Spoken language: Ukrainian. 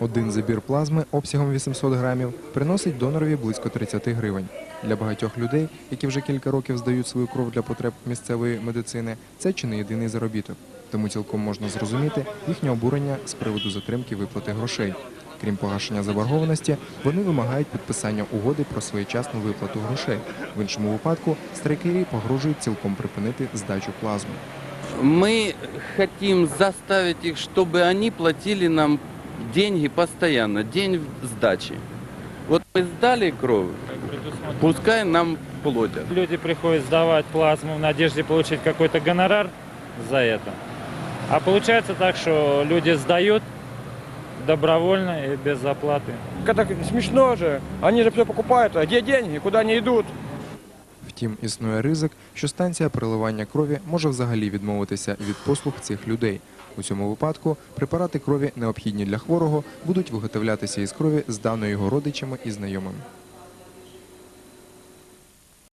Один забір плазми обсягом 800 грамів приносить донорові близько 30 гривень. Для багатьох людей, які вже кілька років здають свою кров для потреб місцевої медицини, це чи не єдиний заробіток. Тому цілком можна зрозуміти їхнє обурення з приводу затримки виплати грошей. Крім погашення заборгованості, вони вимагають підписання угоди про своєчасну виплату грошей. В іншому випадку страйкері погрожують цілком припинити здачу плазми. Мы хотим заставить их, чтобы они платили нам деньги постоянно, день сдачи. Вот мы сдали кровь, пускай нам платят. Люди приходят сдавать плазму в надежде получить какой-то гонорар за это. А получается так, что люди сдают добровольно и без оплаты. Это смешно же. Они же все покупают. А где деньги? Куда они идут? Втім, існує ризик, що станція переливання крові може взагалі відмовитися від послуг цих людей. У цьому випадку препарати крові, необхідні для хворого, будуть виготовлятися із крові, зданої його родичами і знайомими.